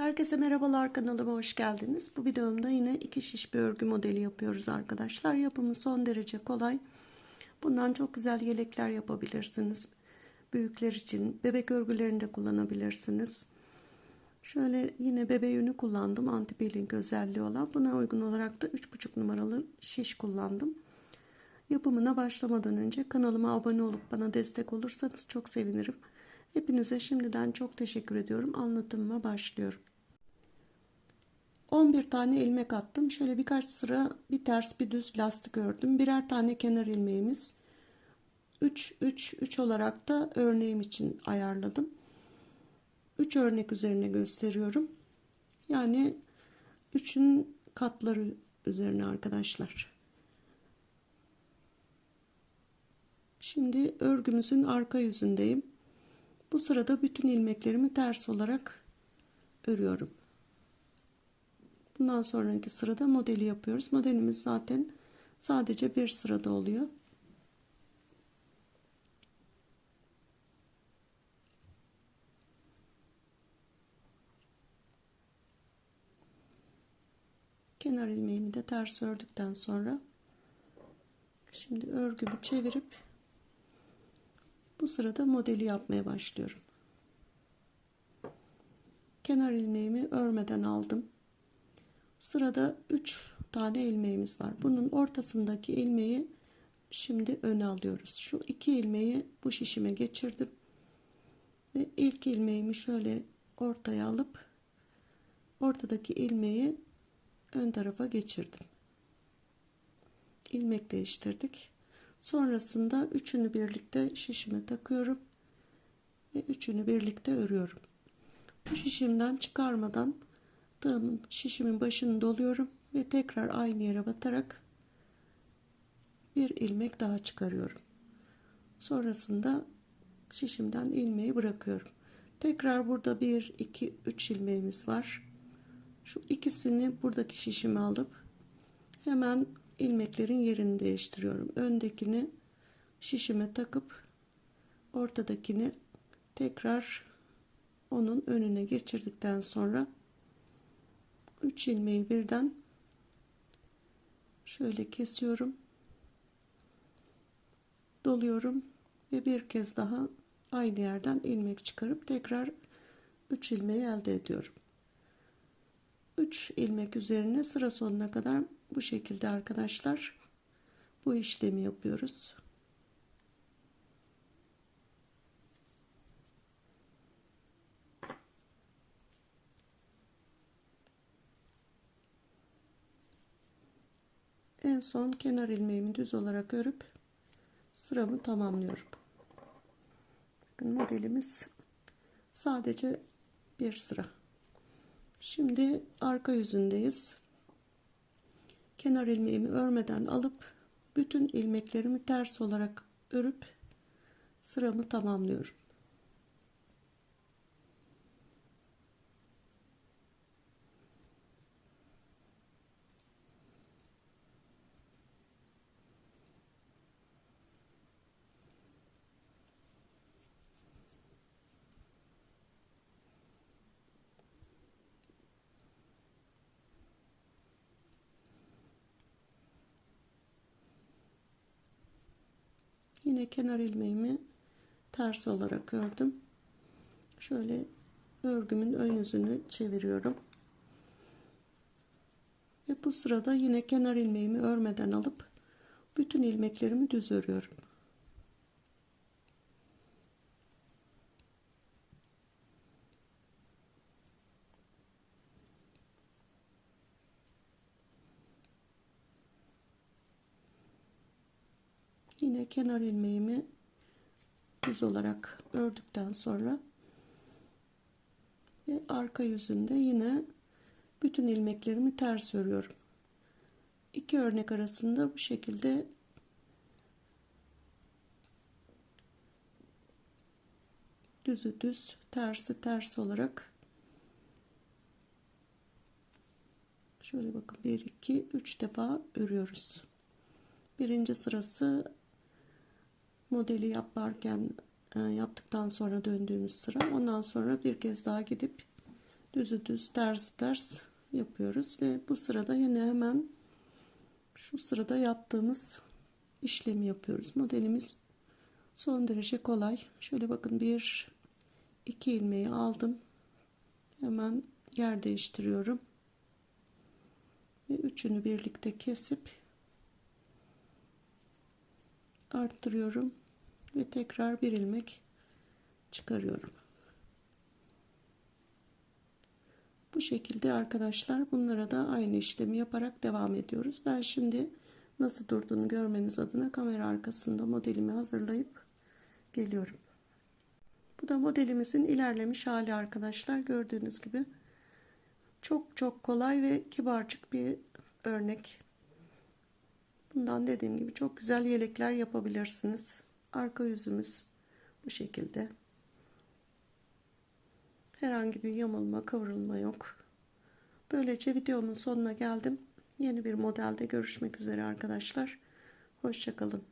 Herkese merhabalar kanalıma hoş geldiniz. Bu videomda yine iki şiş bir örgü modeli yapıyoruz arkadaşlar. Yapımı son derece kolay. Bundan çok güzel yelekler yapabilirsiniz. Büyükler için bebek örgülerinde kullanabilirsiniz. Şöyle yine bebe yünü kullandım. Anti peeling özelliği olan. Buna uygun olarak da 3,5 numaralı şiş kullandım. Yapımına başlamadan önce kanalıma abone olup bana destek olursanız çok sevinirim. Hepinize şimdiden çok teşekkür ediyorum. Anlatımıma başlıyorum. 11 tane ilmek attım. Şöyle birkaç sıra bir ters bir düz lastik ördüm. Birer tane kenar ilmeğimiz. 3 3 3 olarak da örneğim için ayarladım. 3 örnek üzerine gösteriyorum. Yani 3'ün katları üzerine arkadaşlar. Şimdi örgümüzün arka yüzündeyim. Bu sırada bütün ilmeklerimi ters olarak örüyorum. Bundan sonraki sırada modeli yapıyoruz. Modelimiz zaten sadece bir sırada oluyor. Kenar ilmeğimi de ters ördükten sonra şimdi örgümü çevirip bu sırada modeli yapmaya başlıyorum. Kenar ilmeğimi örmeden aldım. Sırada 3 tane ilmeğimiz var. Bunun ortasındaki ilmeği şimdi öne alıyoruz. Şu iki ilmeği bu şişime geçirdim. Ve ilk ilmeğimi şöyle ortaya alıp ortadaki ilmeği ön tarafa geçirdim. İlmek değiştirdik. Sonrasında üçünü birlikte şişime takıyorum ve üçünü birlikte örüyorum. Bu şişimden çıkarmadan tığımın şişimin başını doluyorum ve tekrar aynı yere batarak bir ilmek daha çıkarıyorum. Sonrasında şişimden ilmeği bırakıyorum. Tekrar burada 1 2 3 ilmeğimiz var. Şu ikisini buradaki şişime alıp hemen ilmeklerin yerini değiştiriyorum. Öndekini şişime takıp ortadakini tekrar onun önüne geçirdikten sonra 3 ilmeği birden şöyle kesiyorum. Doluyorum ve bir kez daha aynı yerden ilmek çıkarıp tekrar 3 ilmeği elde ediyorum. 3 ilmek üzerine sıra sonuna kadar bu şekilde arkadaşlar bu işlemi yapıyoruz. En son kenar ilmeğimi düz olarak örüp sıramı tamamlıyorum. Bakın modelimiz sadece bir sıra. Şimdi arka yüzündeyiz. Kenar ilmeğimi örmeden alıp bütün ilmeklerimi ters olarak örüp sıramı tamamlıyorum. Yine kenar ilmeğimi ters olarak ördüm. Şöyle örgümün ön yüzünü çeviriyorum. Ve bu sırada yine kenar ilmeğimi örmeden alıp bütün ilmeklerimi düz örüyorum. Yine kenar ilmeğimi düz olarak ördükten sonra ve arka yüzünde yine bütün ilmeklerimi ters örüyorum. İki örnek arasında bu şekilde düzü düz tersi ters olarak şöyle bakın 1 2 3 defa örüyoruz. Birinci sırası modeli yaparken e, yaptıktan sonra döndüğümüz sıra ondan sonra bir kez daha gidip düzü düz ters ters yapıyoruz ve bu sırada yine hemen şu sırada yaptığımız işlemi yapıyoruz. Modelimiz son derece kolay. Şöyle bakın bir iki ilmeği aldım. Hemen yer değiştiriyorum. Ve üçünü birlikte kesip arttırıyorum ve tekrar bir ilmek çıkarıyorum. Bu şekilde arkadaşlar bunlara da aynı işlemi yaparak devam ediyoruz. Ben şimdi nasıl durduğunu görmeniz adına kamera arkasında modelimi hazırlayıp geliyorum. Bu da modelimizin ilerlemiş hali arkadaşlar. Gördüğünüz gibi çok çok kolay ve kibarcık bir örnek. Bundan dediğim gibi çok güzel yelekler yapabilirsiniz. Arka yüzümüz bu şekilde. Herhangi bir yamulma, kıvrılma yok. Böylece videomun sonuna geldim. Yeni bir modelde görüşmek üzere arkadaşlar. Hoşçakalın.